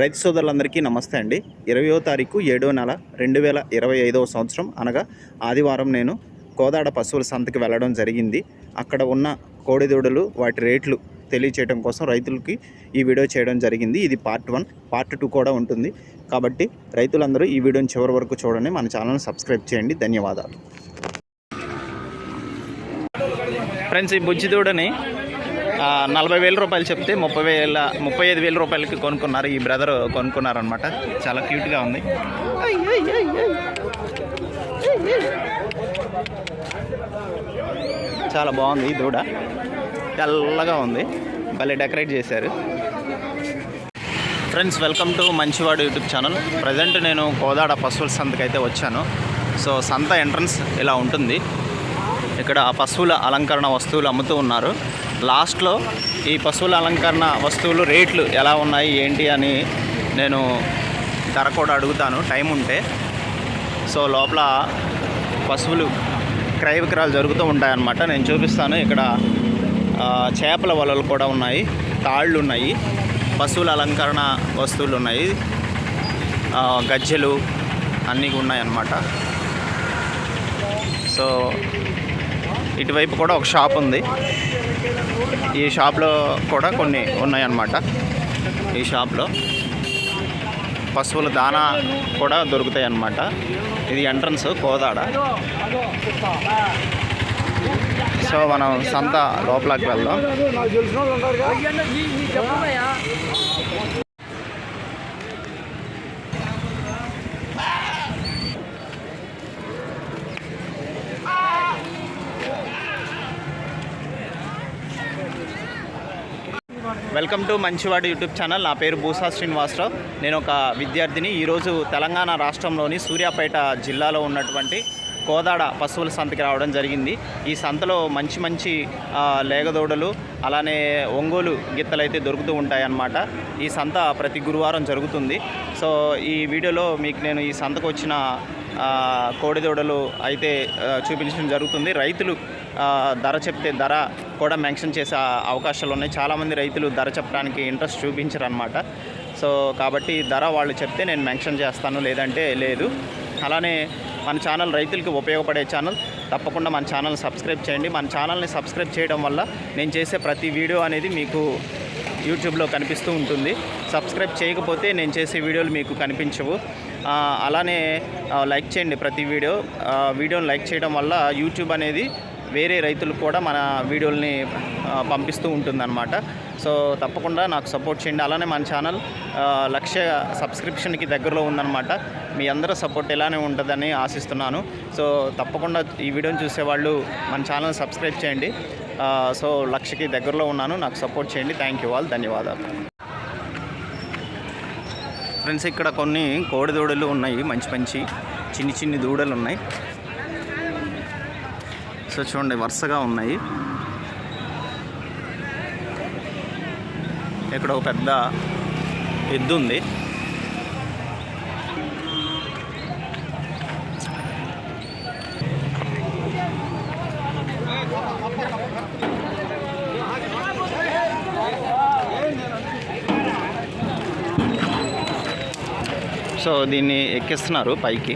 రైతు సోదరులందరికీ నమస్తే అండి. ఇరవయో తారీఖు ఏడో నెల రెండు వేల ఇరవై ఐదవ సంవత్సరం అనగా ఆదివారం నేను కోదాడ పశువుల సంతకి వెళ్ళడం జరిగింది. అక్కడ ఉన్న కోడిదూడలు వాటి రేట్లు తెలియచేయడం కోసం రైతులకి ఈ వీడియో చేయడం జరిగింది. ఇది పార్ట్ వన్ పార్ట్ టూ కూడా ఉంటుంది. కాబట్టి రైతులందరూ ఈ వీడియోని చివరి వరకు చూడండి. మన ఛానల్ని సబ్స్క్రైబ్ చేయండి. ధన్యవాదాలు. ఫ్రెండ్స్ ఈ బుజ్జిదూడని నలభై వేల రూపాయలు చెప్తే ముప్పై వేల ముప్పై ఐదు వేల రూపాయలకి కొనుక్కున్నారు. ఈ బ్రదర్ కొనుక్కున్నారనమాట చాలా క్యూట్గా ఉంది. చాలా బాగుంది ఈ దూడ. తెల్లగా ఉంది. భలే డెకరేట్ చేశారు. Friends welcome to Manchivadu YouTube channel present నేను కోదాడ పశువుల సంతకి అయితే వచ్చాను. సో సంత ఎంట్రన్స్ ఇలా ఉంటుంది. ఇక్కడ పశువుల అలంకరణ వస్తువులు అమ్ముతూ ఉన్నారు. లాస్ట్లో ఈ పశువుల అలంకరణ వస్తువులు రేట్లు ఎలా ఉన్నాయి ఏంటి అని నేను ధర కూడా అడుగుతాను. టైం ఉంటే. సో లోపల పశువులు క్రయ విక్రయాలు జరుగుతూ ఉంటాయన్నమాట. నేను చూపిస్తాను. ఇక్కడ చేపల వలలు కూడా ఉన్నాయి. తాళ్ళు ఉన్నాయి. పశువుల అలంకరణ వస్తువులు ఉన్నాయి. గజ్జెలు అన్నీ ఉన్నాయన్నమాట. సో ఇటువైపు కూడా ఒక షాప్ ఉంది. ఈ షాప్లో కూడా కొన్ని ఉన్నాయన్నమాట. ఈ షాప్లో పశువుల దానా కూడా దొరుకుతాయి అన్నమాట ఇది ఎంట్రన్స్ కోదాడ. సో మనం సంత లోపలికి వెళ్దాం. Welcome to Manchivadu YouTube channel. నా పేరు భూసా శ్రీనివాసరావు. నేను ఒక విద్యార్థిని. ఈరోజు తెలంగాణ రాష్ట్రంలోని సూర్యాపేట జిల్లాలో ఉన్నటువంటి కోదాడ పశువుల సంతకి రావడం జరిగింది. ఈ సంతలో మంచి మంచి లేగదోడలు అలానే ఒంగోలు గిత్తలు అయితే దొరుకుతూ ఉంటాయన్నమాట. ఈ సంత ప్రతి గురువారం జరుగుతుంది. సో ఈ వీడియోలో మీకు నేను ఈ సంతకు వచ్చిన కోడిదోడలు అయితే చూపించడం జరుగుతుంది. రైతులు ధర చెప్తే ధర కూడా మెన్షన్ చేసే అవకాశాలు ఉన్నాయి. చాలామంది రైతులు ధర చెప్పడానికి ఇంట్రెస్ట్ చూపించరు అనమాట సో కాబట్టి ధర వాళ్ళు చెప్తే నేను మెన్షన్ చేస్తాను. లేదంటే లేదు. అలానే మన ఛానల్ రైతులకి ఉపయోగపడే ఛానల్ తప్పకుండా మన ఛానల్ సబ్స్క్రైబ్ చేయండి. మన ఛానల్ని సబ్స్క్రైబ్ చేయడం వల్ల నేను చేసే ప్రతి వీడియో అనేది మీకు యూట్యూబ్లో కనిపిస్తూ ఉంటుంది. సబ్స్క్రైబ్ చేయకపోతే నేను చేసే వీడియోలు మీకు కనిపించవు. అలానే లైక్ చేయండి ప్రతి వీడియో. వీడియోని లైక్ చేయడం వల్ల యూట్యూబ్ అనేది వేరే రైతులకు కూడా మన వీడియోల్ని పంపిస్తూ ఉంటుందన్నమాట. సో తప్పకుండా నాకు సపోర్ట్ చేయండి. అలానే మన ఛానల్ లక్ష సబ్స్క్రిప్షన్కి దగ్గరలో ఉందన్నమాట. మీ అందరూ సపోర్ట్ ఇలానే ఉంటుందని ఆశిస్తున్నాను. సో తప్పకుండా ఈ వీడియోని చూసేవాళ్ళు మన ఛానల్ సబ్స్క్రైబ్ చేయండి. సో లక్షకి దగ్గరలో ఉన్నాను. నాకు సపోర్ట్ చేయండి. Thank you all. ధన్యవాదాలు. ఫ్రెండ్స్ ఇక్కడ కొన్ని కోడి దూడలు ఉన్నాయి. మంచి మంచి చిన్ని చిన్ని దూడలు ఉన్నాయి. సో చూడండి వరుసగా ఉన్నాయి. ఇక్కడ ఒక పెద్ద ఎద్దు ఉంది. సో దీన్ని ఎక్కిస్తున్నారు పైకి.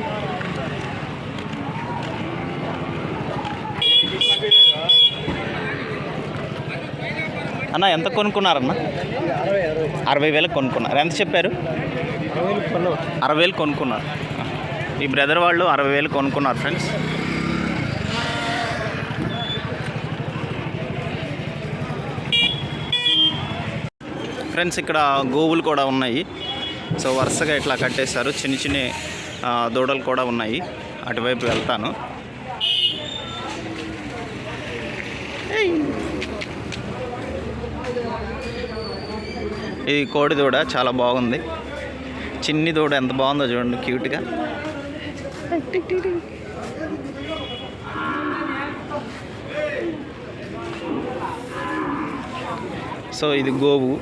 అన్న ఎంత కొనుక్కున్నారన్న? అరవై వేలకు కొనుక్కున్నారు. ఎంత చెప్పారు? అరవై వేలు కొనుక్కున్నారు. ఈ బ్రదర్ వాళ్ళు అరవై వేలు కొనుక్కున్నారు ఫ్రెండ్స్. ఫ్రెండ్స్ ఇక్కడ గోవులు కూడా ఉన్నాయి. సో వరుసగా ఇట్లా కట్టేశారు. చిన్న చిన్న దూడలు కూడా ఉన్నాయి. అటువైపు వెళ్తాను. ఇది కోడి దూడ చాలా బాగుంది. చిన్ని దూడ ఎంత బాగుందో చూడండి క్యూట్గా. సో ఇది గోవు.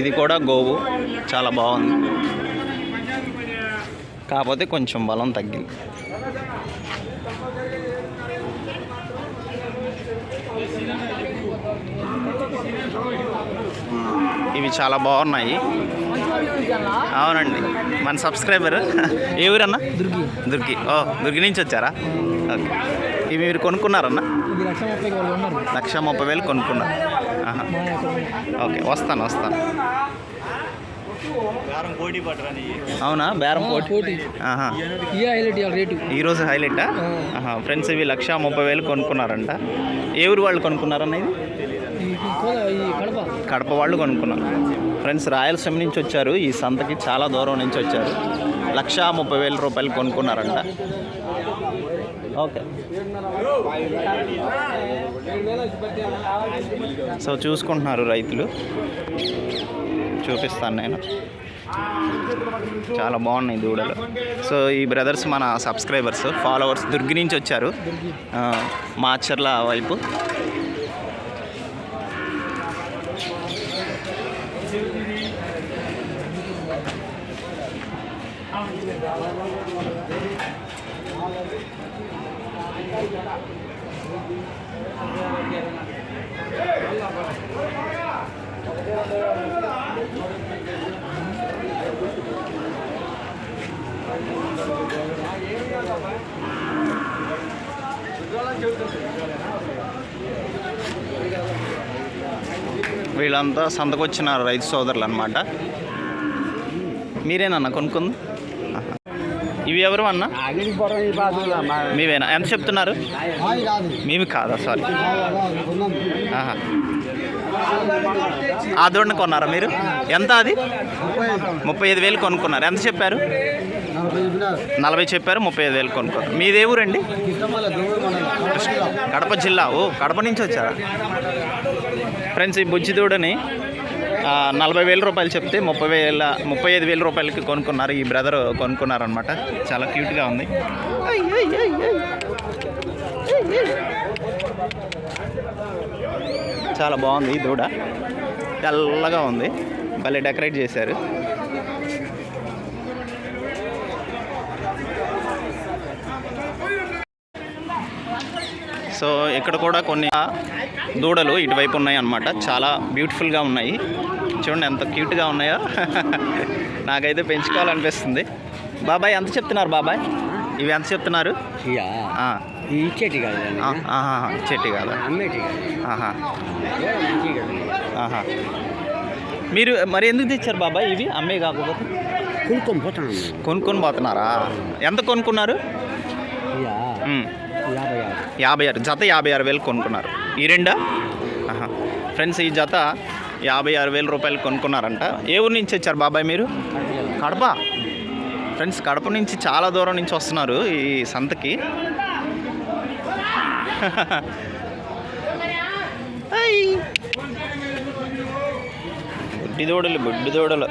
ఇది కూడా గోవు. చాలా బాగుంది. కాకపోతే కొంచెం బలం తగ్గింది. ఇవి చాలా బాగున్నాయి. అవునండి. మన సబ్స్క్రైబర్. ఏ ఊరన్నా? దుర్గి. దుర్గి. ఓ దుర్గి నుంచి వచ్చారా? ఓకే. ఇవి మీరు కొనుక్కున్నారన్నా? లక్ష ముప్పై వేలు కొనుక్కున్నారు. ఓకే వస్తాను వస్తాను. అవునా? బేరం హైలైట్ ఈరోజు హైలైటా ఫ్రెండ్స్ ఇవి లక్ష ముప్పై వేలు కొనుక్కున్నారంట. ఏ ఊరు వాళ్ళు కొనుక్కున్నారన్న ఇది? కడప వాళ్ళు కొనుక్కున్నారు. ఫ్రెండ్స్ రాయలసీమ నుంచి వచ్చారు. ఈ సంతకి చాలా దూరం నుంచి వచ్చారు. లక్ష ముప్పై వేల రూపాయలు కొనుక్కున్నారంట. ఓకే. సో చూసుకుంటున్నారు రైతులు. చూపిస్తాను నేను. చాలా బాగున్నాయి దూడలు. సో ఈ బ్రదర్స్ మన సబ్స్క్రైబర్స్ ఫాలోవర్స్ దుర్గి నుంచి వచ్చారు. మాచర్ల వైపు. వీళ్ళంతా సంతకొచ్చిన రైతు సోదరులు అనమాట మీరేనన్న కొనుక్కుంది? ఇవి ఎవరు అన్న? మీవేనా? ఎంత చెప్తున్నారు? మీవి కాదా? సారీ ఆ దూడని కొన్నారా మీరు? ఎంత అది? ముప్పై ఐదు వేలు కొనుక్కున్నారు. ఎంత చెప్పారు? నలభై చెప్పారు ముప్పై ఐదు వేలు కొనుక్కున్నారు మీదే ఊరండి? కడప జిల్లా. ఓ కడప నుంచి వచ్చారా? ఫ్రెండ్స్ ఈ బుజ్జి దూడని నలభై వేల రూపాయలు చెప్తే ముప్పై వేల ముప్పై ఐదు వేల రూపాయలకి కొనుక్కున్నారు. ఈ బ్రదర్ కొనుక్కున్నారు అనమాట చాలా క్యూట్గా ఉంది. చాలా బాగుంది ఈ దూడ. తెల్లగా ఉంది. భలే డెకరేట్ చేశారు. సో ఇక్కడ కూడా కొన్ని దూడలు ఇటువైపు ఉన్నాయి అన్నమాట చాలా బ్యూటిఫుల్గా ఉన్నాయి. చూడండి ఎంత క్యూట్గా ఉన్నాయో. నాకైతే పెంచుకోవాలనిపిస్తుంది. బాబాయ్ ఎంత చెప్తున్నారు బాబాయ్? ఇవి ఎంత చెప్తున్నారు? ఇచ్చేటి కాదు చెట్టు కాదా? మీరు మరి ఎందుకు తెచ్చారు బాబాయ్ ఇవి? అమ్మే కాకపోతే? కొనుక్కొని పోతున్నాం కొనుక్కొని పోతున్నారా? ఎంత కొనుక్కున్నారు? యాభై ఆరు జత యాభై ఆరు వేలు కొనుక్కున్నారు. ఈ రెండా. ఫ్రెండ్స్ ఈ జత యాభై ఆరు వేల రూపాయలు కొనుక్కున్నారంట. ఏ ఊరు నుంచి వచ్చారు బాబాయ్ మీరు? కడప. ఫ్రెండ్స్ కడప నుంచి చాలా దూరం నుంచి వస్తున్నారు ఈ సంతకి. బుడ్డి దూడలు బుడ్డి దూడలు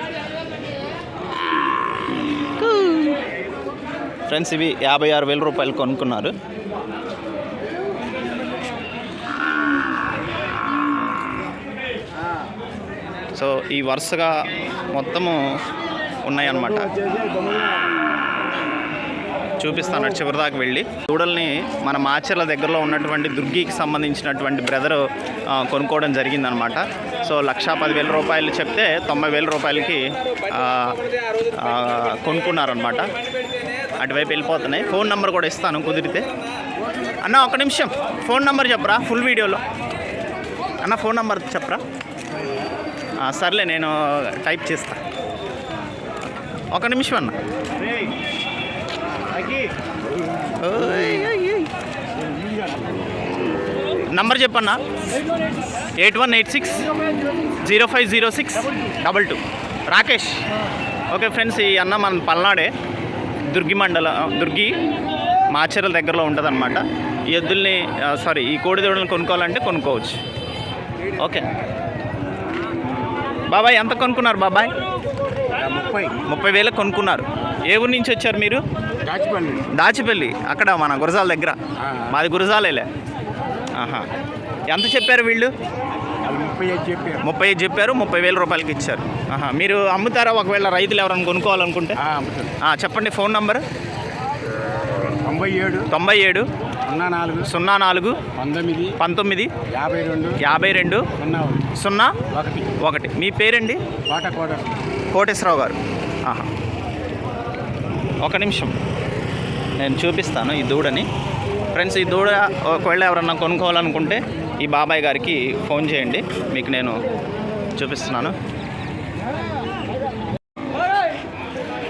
ఫ్రెండ్స్ ఇవి యాభై ఆరు వేల రూపాయలు కొనుక్కున్నారు. సో ఈ వరుసగా మొత్తము ఉన్నాయన్నమాట. చూపిస్తాను చివరిదాకా చివరి దాకా వెళ్ళి. దూడల్ని మన మాచర్ల దగ్గరలో ఉన్నటువంటి దుర్గికి సంబంధించినటువంటి బ్రదర్ కొనుక్కోవడం జరిగిందనమాట సో లక్షా పదివేల రూపాయలు చెప్తే తొంభై వేల రూపాయలకి కొనుక్కున్నారనమాట అటువైపు వెళ్ళిపోతున్నాయి. ఫోన్ నెంబర్ కూడా ఇస్తాను కుదిరితే. అన్న ఒక నిమిషం. ఫోన్ నెంబర్ చెప్పరా? ఫుల్ వీడియోలో. అన్న ఫోన్ నెంబర్ చెప్పరా? సర్లే నేను టైప్ చేస్తా. ఒక నిమిషం అన్న. నంబర్ చెప్పన్నా? Eight one eight six zero five zero six double two. Rakesh. Okay friends ఈ అన్న మన పల్నాడే. దుర్గి మండల దుర్గి మాచర్ల దగ్గరలో ఉంటుందన్నమాట. ఈ ఎద్దుల్ని సారీ ఈ కోడి కొనుక్కోవాలంటే కొనుక్కోవచ్చు. ఓకే. బాబాయ్ ఎంత కొనుక్కున్నారు బాబాయ్? ముప్పై. ముప్పై వేలకు కొనుక్కున్నారు. ఏ ఊరు నుంచి వచ్చారు మీరు? దాచిపల్లి. దాచిపల్లి. అక్కడ మన గురజాల దగ్గర. మాది గురజాలేలే. ఆహా. ఎంత చెప్పారు వీళ్ళు? ముప్పై ఐదు చెప్పారు. ముప్పై ఐదు చెప్పారు ముప్పై వేల రూపాయలకి ఇచ్చారు. ఆహా. మీరు అమ్ముతారా? ఒకవేళ రైతులు ఎవరైనా కొనుక్కోవాలనుకుంటే? చెప్పండి ఫోన్ నంబర్. తొంభై ఏడు. తొంభై ఏడు. సున్నా నాలుగు సున్నా నాలుగు పంతొమ్మిది పంతొమ్మిది యాభై రెండు యాభై రెండు సున్నా ఒకటి. సున్నా ఒకటి. ఒకటి. మీ పేరండి? కోట కోట కోటేశ్వరరావు గారు. ఆహా. ఒక నిమిషం. నేను చూపిస్తాను ఈ దూడని. ఫ్రెండ్స్ ఈ దూడ ఒకవేళ ఎవరన్నా కొనుక్కోవాలనుకుంటే ఈ బాబాయ్ గారికి ఫోన్ చేయండి. మీకు నేను చూపిస్తున్నాను.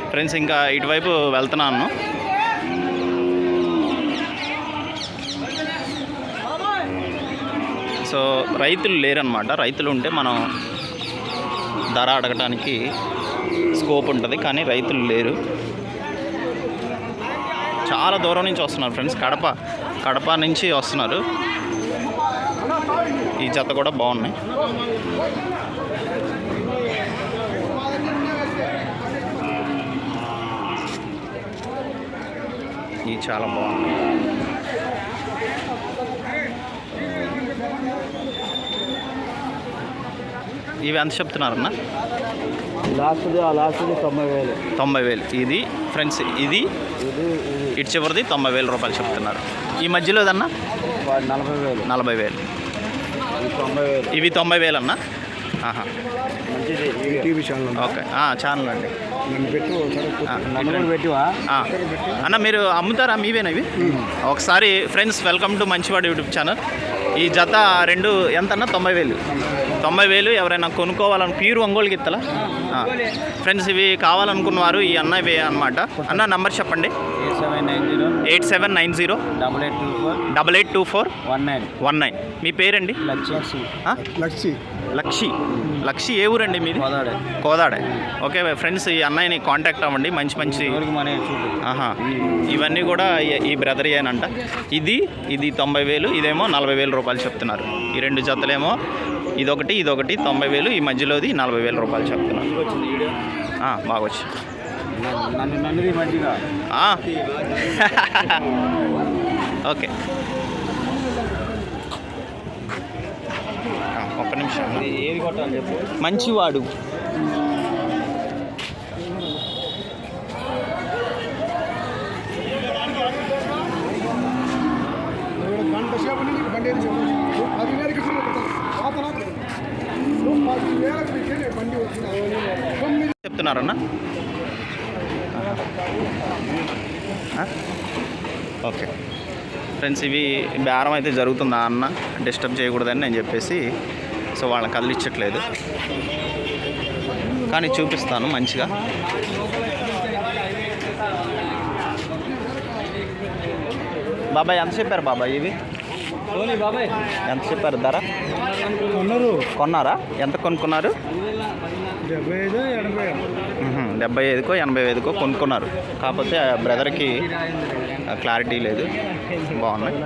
ఫ్రెండ్స్ ఇంకా ఇటువైపు వెళ్తున్నాను. సో రైతులు లేరనమాట రైతులు ఉంటే మనం ధర అడగటానికి స్కోప్ ఉంటుంది కానీ రైతులు లేరు. చాలా దూరం నుంచి వస్తున్నారు ఫ్రెండ్స్. కడప కడప నుంచి వస్తున్నారు. ఈ జత కూడా బాగున్నాయి. ఈ చాలా బాగున్నాయి. ఇవి ఎంత చెప్తున్నారన్నా? లాస్ట్ది ఆ లాస్ట్ది తొంభై వేలు. తొంభై వేలు. ఇది ఫ్రెండ్స్ ఇది ఇటు చివరిది తొంభై వేల రూపాయలు చెప్తున్నారు. ఈ మధ్యలో ఏదన్నా? నలభై వేలు. నలభై వేలు. ఇది తొంభై వేలు. ఇవి తొంభై వేలు అన్న ఆహా. మంచిది. YouTube channel okay. ఆ, ఛానల్ అండి. అన్న మీరు అమ్ముతారా? మీవేనా ఇవి? ఒకసారి friends welcome to Manchivadu YouTube channel. ఈ జత రెండు ఎంత అన్న తొంభై వేలు. తొంభై వేలు ఎవరైనా కొనుక్కోవాలని ప్యూర్ ఒంగోలు గిత్తలా? ఫ్రెండ్స్ ఇవి కావాలనుకున్న వారు ఈ అన్న ఇవే అనమాట అన్న నంబర్ చెప్పండి. Eight seven nine zero. Eight seven nine zero. Double eight two four. Double eight two four. One nine. One nine. మీ పేరండి? లక్ష ఆ? లక్షి లక్షి ఏ ఊరండి మీది? కోదాడే. కోదాడే. ఓకే ఫ్రెండ్స్ ఈ అన్నయ్యని కాంటాక్ట్ అవ్వండి. మంచి మంచి ఇవన్నీ కూడా ఈ- ఈ బ్రదర్ ఏనంట. ఇది ఇది తొంభై వేలు ఇదేమో నలభై వేల రూపాయలు చెప్తున్నారు. ఈ రెండు జతలేమో ఇదొకటి ఇదొకటి తొంభై వేలు ఈ మధ్యలోది నలభై వేల రూపాయలు చెప్తున్నారు ఆ, బాగా వచ్చి నన్ను నన్నుది మంచిగా ఆ. ఓకే. ఒక్క నిమిషం. మంచివాడు. ఆ? ఓకే. ఫ్రెండ్స్ ఇవి బేరం అయితే జరుగుతుందా అన్న? డిస్టర్బ్ చేయకూడదని నేను చెప్పేసి సో వాళ్ళని కదిలించట్లేదు. కానీ చూపిస్తాను మంచిగా. బాబాయ్ ఎంత చెప్పారు బాబాయ్ ఇవి? బాబాయ్. ఎంత చెప్పారు ధర? కొన్నారా? ఎంత కొనుక్కున్నారు? డెబ్బై ఐదుకో ఎనభై ఐదుకో కొనుక్కున్నారు. కాకపోతే ఆ బ్రదర్కి క్లారిటీ లేదు. బాగున్నాయి.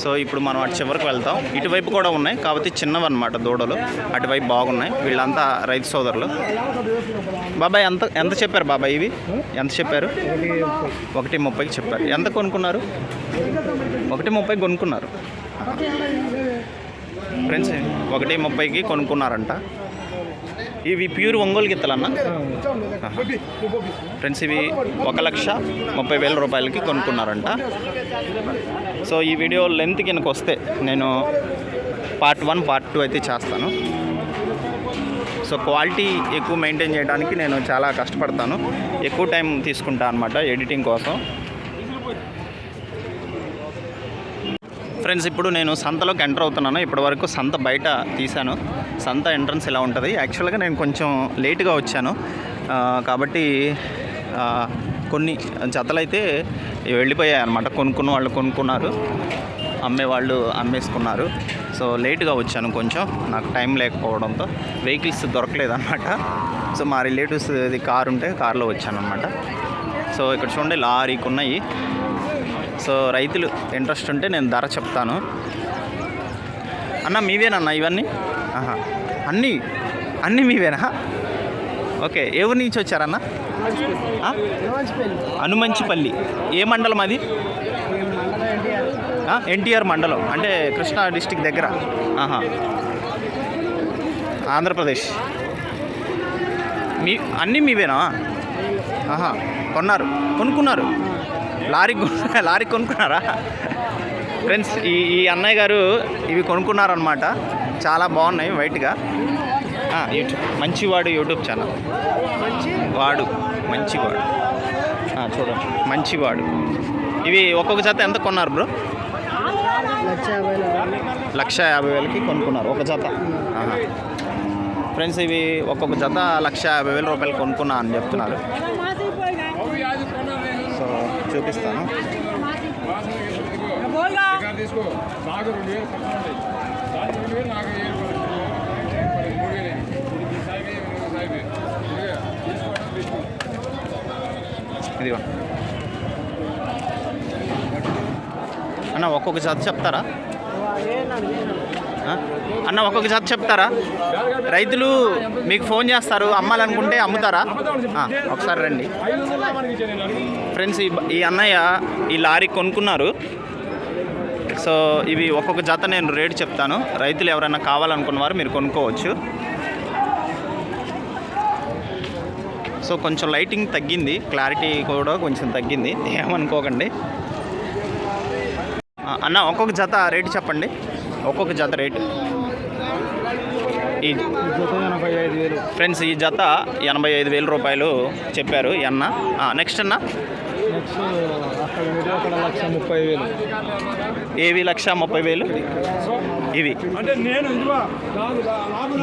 సో ఇప్పుడు మనం అటు చివరికి వెళ్తాం. ఇటువైపు కూడా ఉన్నాయి. కాకపోతే చిన్నవి అనమాట దూడలు. అటువైపు బాగున్నాయి. వీళ్ళంతా రైతు సోదరులు. బాబాయ్ ఎంత ఎంత చెప్పారు బాబాయ్ ఇవి? ఎంత చెప్పారు? ఒకటి ముప్పైకి చెప్పారు. ఎంత కొనుక్కున్నారు? ఒకటి ముప్పై కొనుక్కున్నారు. ఫ్రెండ్స్ ఒకటి ముప్పైకి కొనుక్కున్నారంట. ఇవి ప్యూర్ ఒంగోలు గిత్తలన్న. ఫ్రెండ్స్ ఇవి ఒక లక్ష ముప్పై వేల రూపాయలకి కొనుక్కున్నారంట. సో ఈ వీడియో లెంత్ కిందకు వస్తే నేను పార్ట్ వన్ పార్ట్ టూ అయితే చేస్తాను. సో క్వాలిటీ ఎక్కువ మెయింటైన్ చేయడానికి నేను చాలా కష్టపడతాను. ఎక్కువ టైం తీసుకుంటాను అనమాట ఎడిటింగ్ కోసం. ఫ్రెండ్స్ ఇప్పుడు నేను సంతలోకి ఎంటర్ అవుతున్నాను. ఇప్పటి వరకు సంత బయట తీశాను. సంత ఎంట్రన్స్ ఇలా ఉంటుంది. యాక్చువల్గా నేను కొంచెం లేట్గా వచ్చాను. కాబట్టి కొన్ని జతలు అయితే వెళ్ళిపోయాయి అనమాట కొనుక్కున్న వాళ్ళు కొనుక్కున్నారు. అమ్మేవాళ్ళు అమ్మేసుకున్నారు. సో లేట్గా వచ్చాను కొంచెం. నాకు టైం లేకపోవడంతో వెహికల్స్ దొరకలేదన్నమాట. సో మా రిలేటివ్స్ ఇది కారు ఉంటే కారులో వచ్చాను అనమాట సో ఇక్కడ చూడండి లారీకి ఉన్నాయి సో రైతులు ఇంట్రెస్ట్ ఉంటే నేను ధర చెప్తాను. అన్న మీవేనన్నా ఇవన్నీ? ఆహా అన్నీ? అన్నీ మీవేనా? ఓకే ఏ ఊరి నుంచి వచ్చారన్న? అనుమంచిపల్లి ఏ మండలం అది? ఎన్టీఆర్ మండలం అంటే కృష్ణా డిస్టిక్ దగ్గర. ఆహా. ఆంధ్రప్రదేశ్. మీ అన్నీ మీవేనా? ఆహా కొన్నారు కొనుక్కున్నారు. Lorry lorry కొనుక్కున్నారా? ఫ్రెండ్స్ ఈ ఈ అన్నయ్య గారు ఇవి కొనుక్కున్నారనమాట చాలా బాగున్నాయి వైట్గా. యూట్యూబ్ మంచివాడు యూట్యూబ్ ఛానల్. వాడు మంచివాడు. చూడండి మంచివాడు. ఇవి ఒక్కొక్క జత ఎంత కొన్నారు బ్రో? లక్ష యాభై వేలకి కొనుక్కున్నారు ఒక జత. ఫ్రెండ్స్ ఇవి ఒక్కొక్క జత లక్ష యాభై వేల రూపాయలు కొనుక్కున్నా అని చెప్తున్నారు. చూపిస్తాను. ఇదిగో అన్న ఒక్కొక్క జత చెప్తారా? అన్న ఒక్కొక్క జత చెప్తారా? రైతులు మీకు ఫోన్ చేస్తారు అమ్మాలనుకుంటే అమ్ముతారా? ఒకసారి రండి. ఫ్రెండ్స్ ఈ ఈ అన్నయ్య ఈ లారీ కొనుక్కున్నారు. సో ఇవి ఒక్కొక్క జత నేను రేటు చెప్తాను. రైతులు ఎవరైనా కావాలనుకున్న వారు మీరు కొనుక్కోవచ్చు. సో కొంచెం లైటింగ్ తగ్గింది. క్లారిటీ కూడా కొంచెం తగ్గింది. ఏమనుకోకండి. అన్న ఒక్కొక్క జత రేటు చెప్పండి. ఒక్కొక్క జత రేటు. ఈ ఫ్రెండ్స్ ఈ జత ఎనభై ఐదు వేల రూపాయలు చెప్పారు ఈ అన్న. నెక్స్ట్ అన్న. నెక్స్ట్ అక్కడ మీడియా అక్కడ లక్ష ముప్పై వేలు. ఏవి లక్ష ముప్పై వేలు? ఇవి. అంటే నేను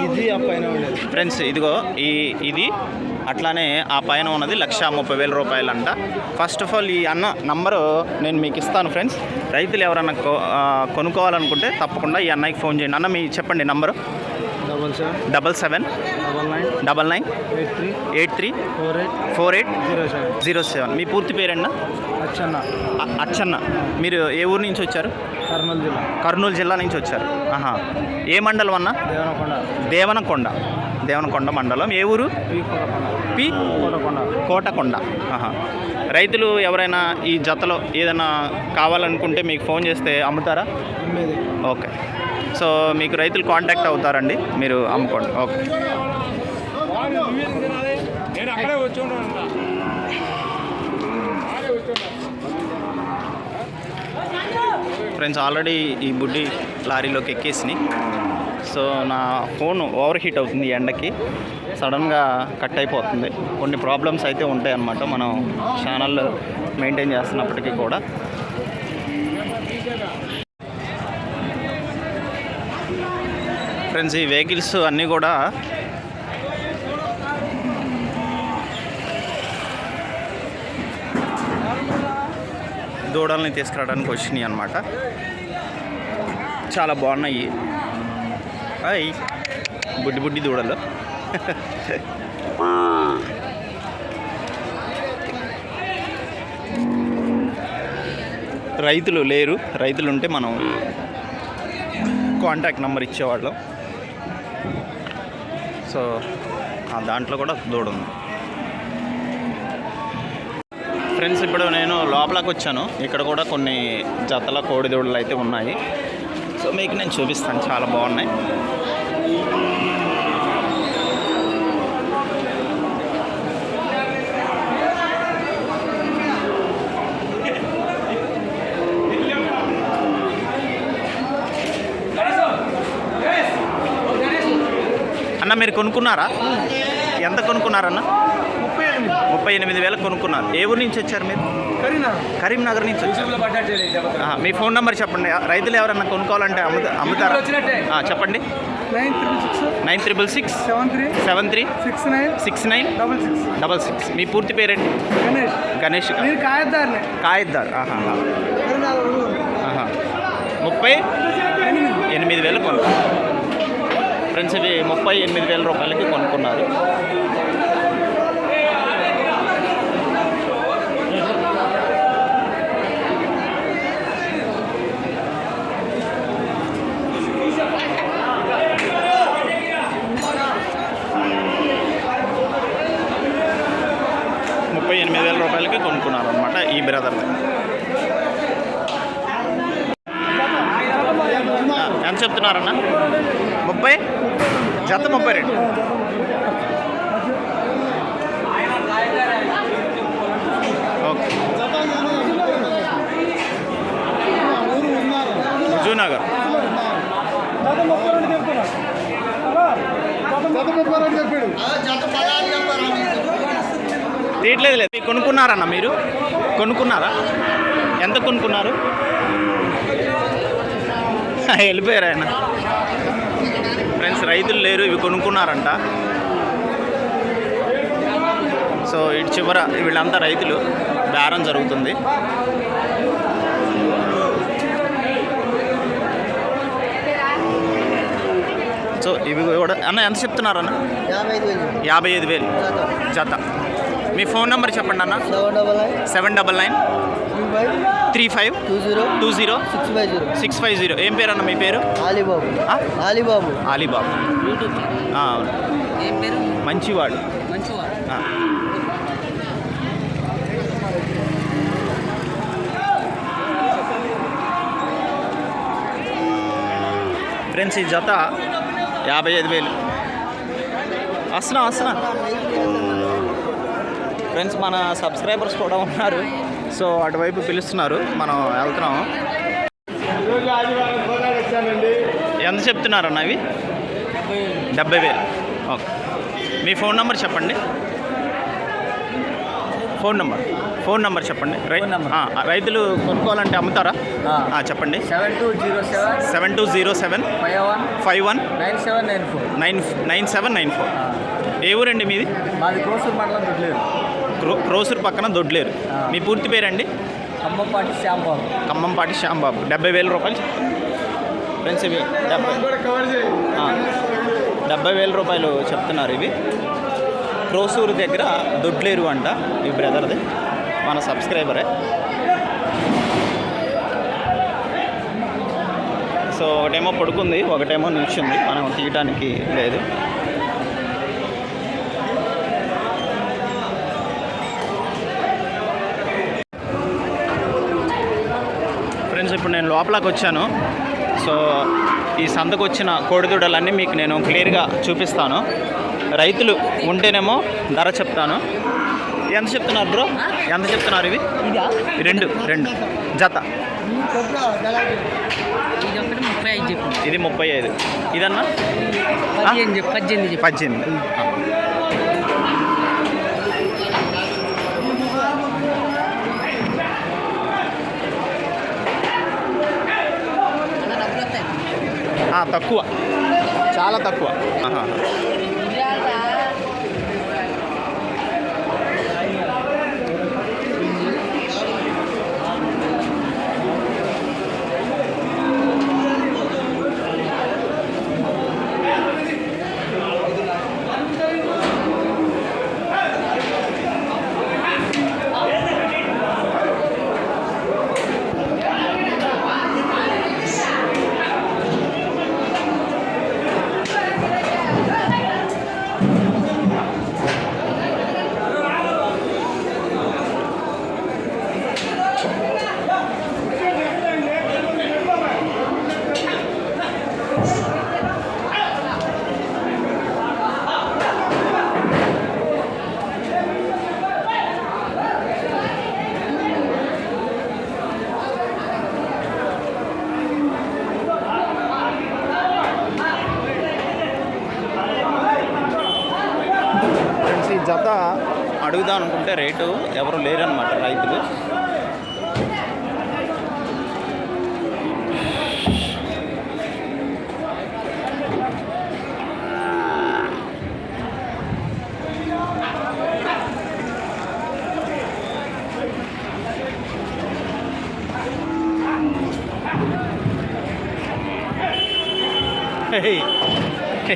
ఇది ఆ పైన ఉండేది. ఫ్రెండ్స్ ఇదిగో ఈ ఇది. అట్లానే ఆ పైన ఉన్నది లక్ష ముప్పై వేల రూపాయలు అంట ఫస్ట్ ఆఫ్ ఆల్ ఈ అన్న నంబరు నేను మీకు ఇస్తాను ఫ్రెండ్స్. రైతులు ఎవరన్నా కొనుక్కోవాలనుకుంటే తప్పకుండా ఈ అన్నయ్యకి ఫోన్ చేయండి. అన్న మీ చెప్పండి number. Double seven double nine double nine eight three eight three four eight four eight zero seven zero seven మీ పూర్తి పేరండి అచ్చన్న. అచ్చన్న. మీరు ఏ ఊరు నుంచి వచ్చారు? కర్నూలు జిల్లా. కర్నూలు జిల్లా నుంచి వచ్చారు. ఆహా. ఏ మండలం అన్న? దేవనకొండ. దేవనకొండ. దేవనకొండ మండలం. ఏ ఊరు? పి కోటకొండ. ఆహా. రైతులు ఎవరైనా ఈ జతలో ఏదైనా కావాలనుకుంటే మీకు ఫోన్ చేస్తే అమ్ముతారా? ఓకే. సో మీకు రైతులు కాంటాక్ట్ అవుతారండి. మీరు అమ్ముకోండి. ఓకే ఫ్రెండ్స్ ఆల్రెడీ ఈ బుడ్డి లారీలోకి ఎక్కేసినాయి. సో నా ఫోన్ ఓవర్ హీట్ అవుతుంది ఎండకి. సడన్గా కట్ అయిపోతుంది. కొన్ని ప్రాబ్లమ్స్ అయితే ఉంటాయి అన్నమాట మనం ఛానల్ మెయింటైన్ చేస్తున్నప్పటికీ కూడా. ఫ్రెండ్స్ ఈ వెహికల్స్ అన్నీ కూడా దూడల్ని తీసుకురావడానికి వచ్చినాయి అనమాట చాలా బాగున్నాయి. అయ్యి బుడ్డి బుడ్డి దూడలు. రైతులు లేరు. రైతులు ఉంటే మనం కాంటాక్ట్ నెంబర్ ఇచ్చేవాళ్ళం. సో ఆ దాంట్లో కూడా దూడ ఉంది. ఫ్రెండ్స్ ఇప్పుడు నేను లోపలికి వచ్చాను. ఇక్కడ కూడా కొన్ని జతల కోడి దూడలు అయితే ఉన్నాయి. సో మీకు నేను చూపిస్తాను. చాలా బాగున్నాయి. అన్న మీరు కొనుక్కున్నారా? ఎంత కొనుక్కున్నారన్న? ముప్పై ఎనిమిది ముప్పై ఎనిమిది వేలకు కొనుక్కున్నారు. ఏ ఊరు నుంచి వచ్చారు మీరు? కరీనా కరీంనగర్ నుంచి వచ్చారు. మీ ఫోన్ నెంబర్ చెప్పండి. రైతులు ఎవరన్నా కొనుక్కోవాలంటే అమ్ముతా అమ్ముతారా? చెప్పండి. Nine three six nine triple six seven three seven three six nine six nine double six double six మీ పూర్తి పేరేంటి? గణేష్. గణేష్ కాయిద్దార్. ఆహా. ఆహా. ముప్పై ఎనిమిది వేలు కొనుక్కున్నారు. ఫ్రెండ్స్ ఇవి ముప్పై ఎనిమిది వేల రూపాయలకి కొనుక్కున్నారు. ముప్పై ఎనిమిది వేల రూపాయలకి కొనుక్కున్నారు అనమాట ఈ బ్రదర్ ఎంత చెప్తున్నారన్నా ముప్పై జత ముప్పై రెండు ఓకే హుజూర్నగర్ జత ముప్పై రెండు చెప్తున్నా జత ముప్పై రెండు చెప్పాడు తీయట్లేదు లేదు మీరు కొనుక్కున్నారన్న మీరు? కొనుక్కున్నారా? ఎంత కొనుక్కున్నారు? వెళ్ళిపోయారు ఆయన? ఫ్రెండ్స్ రైతులు లేరు ఇవి కొనుక్కున్నారంట. సో ఇటు చివర వీళ్ళంతా రైతులు. బేరం జరుగుతుంది. సో ఇవి కూడా అన్న ఎంత చెప్తున్నారన్న? యాభై ఐదు వేలు. యాభై ఐదు వేలు. జత. మీ ఫోన్ నెంబర్ చెప్పండి అన్న. Seven double nine. Seven double nine. Three five. Three five. Two zero. Two zero. Six five zero. Six five zero. ఏం పేరు అన్న మీ పేరు? ఆలీబాబు ఆ? ఆలీబాబు అలీబాబు. యూట్యూబ్ ఆ, అవును. ఏం పేరు? మంచివాడు. మంచివాడు. ఆ. ఫ్రెండ్స్ ఈ జత యాభై ఐదు వేలు. వస్తున్నా వస్తున్నా ఫ్రెండ్స్ మన సబ్స్క్రైబర్స్ కూడా ఉన్నారు. సో అటువైపు పిలుస్తున్నారు. మనం వెళ్తున్నాము ఎంత చెప్తున్నారన్న అవి? డెబ్బై వేలు. ఓకే. మీ ఫోన్ నెంబర్ చెప్పండి. Phone number. ఫోన్ నెంబర్ చెప్పండి. రైతులు కొనుక్కోవాలంటే అమ్ముతారా? చెప్పండి. Seven two zero seven seven two zero seven five one five one nine seven nine four. Nine nine seven nine four. ఏ ఊరండి మీది? మాది కోసూరు మండలం క్రో క్రోసూరు పక్కన దొడ్లేరు. మీ పూర్తి పేరండి? ఖమ్మంపాటి శ్యాంబాబు. ఖమ్మంపాటి శ్యాంబాబు. డెబ్బై వేల రూపాయలు? ఫ్రెండ్స్ ఇవి డెబ్బై డెబ్బై వేల రూపాయలు చెప్తున్నారు ఇవి. క్రోసూరు దగ్గర దొడ్లేరు అంట ఈ బ్రదర్ది. మన సబ్స్క్రైబరే. సో ఒకటేమో పడుకుంది ఒకటేమో నిల్చుంది. మనం తీయటానికి లేదు ఫ్రెండ్స్ ఇప్పుడు నేను లోపలికి వచ్చాను. సో ఈ సంతకు వచ్చిన కోడిదూడలన్నీ మీకు నేను క్లియర్గా చూపిస్తాను. రైతులు ఉంటేనేమో ధర చెప్తాను. ఎంత చెప్తున్నారు బ్రో? ఎంత చెప్తున్నారు ఇవి? రెండు రెండు. జత. ఇది ముప్పై ఐదు. ఇదన్నా? పద్దెనిమిది పద్దెనిమిది. తక్కువ. చాలా తక్కువ ఆహా. ఫ్రెండ్స్ ఈ జత అడుగుదాం అనుకుంటే రేటు ఎవరు లేరనమాట రైతులు హే,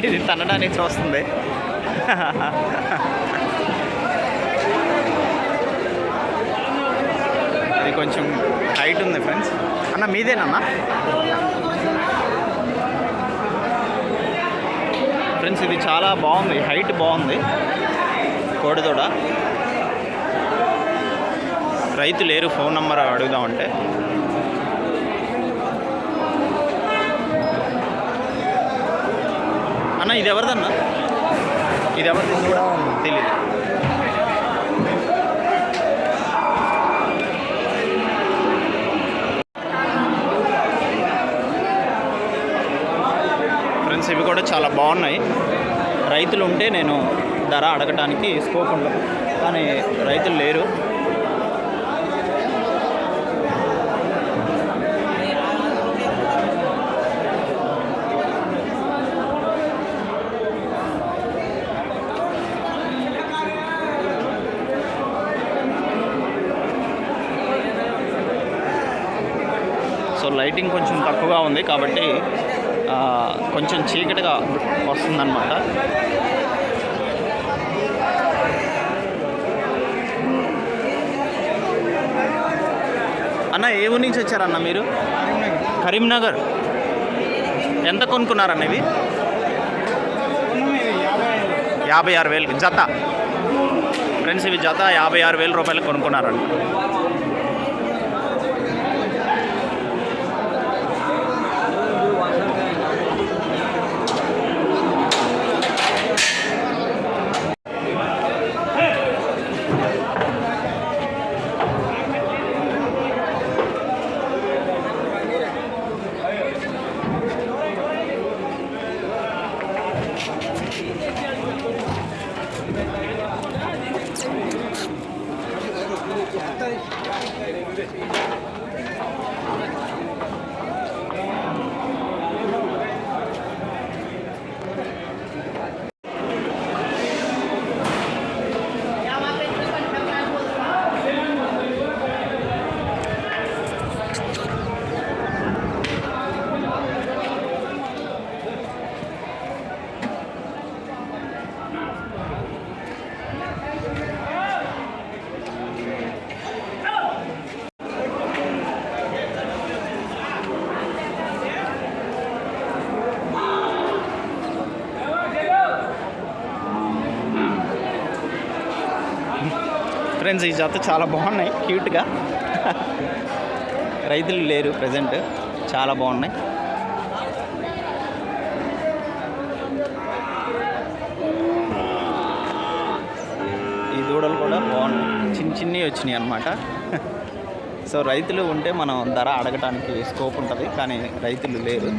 ఇది తనడానికి చూస్తుంది. ఇది కొంచెం హైట్ ఉంది ఫ్రెండ్స్. అన్న మీదేనన్నా? ఫ్రెండ్స్ ఇది చాలా బాగుంది. హైట్ బాగుంది. కోడిదోడ. రైతు లేరు ఫోన్ నెంబర్ అడుగుదామంటే. అన్న ఇది ఎవరిదన్నా? ఇది ఎవరిది తెలియదు ఫ్రెండ్స్ ఇవి కూడా చాలా బాగున్నాయి. రైతులు ఉంటే నేను ధర అడగటానికి స్కోప్ ఉండదు. కానీ రైతులు లేరు సో ఎక్కువగా తక్కువగా ఉంది కాబట్టి కొంచెం చీకటిగా వస్తుందన్నమాట. అన్న ఏ ఊరి నుంచి వచ్చారన్న మీరు? కరీంనగర్. ఎంత కొనుక్కున్నారన్న ఇవి? యాభై ఆరు వేలు. జత. ఫ్రెండ్స్ ఇవి జత యాభై ఆరు వేల రూపాయలు కొనుక్కున్నారంట ఫ్రెండ్స్ ఈ జత చాలా బాగున్నాయి క్యూట్గా. రైతులు లేరు ప్రజెంట్ చాలా బాగున్నాయి. ఈ దూడలు కూడా బాగున్నాయి. చిన్న చిన్నవి వచ్చినాయి అన్నమాట. సో రైతులు ఉంటే మనం ధర అడగటానికి స్కోప్ ఉంటుంది కానీ రైతులు లేరు.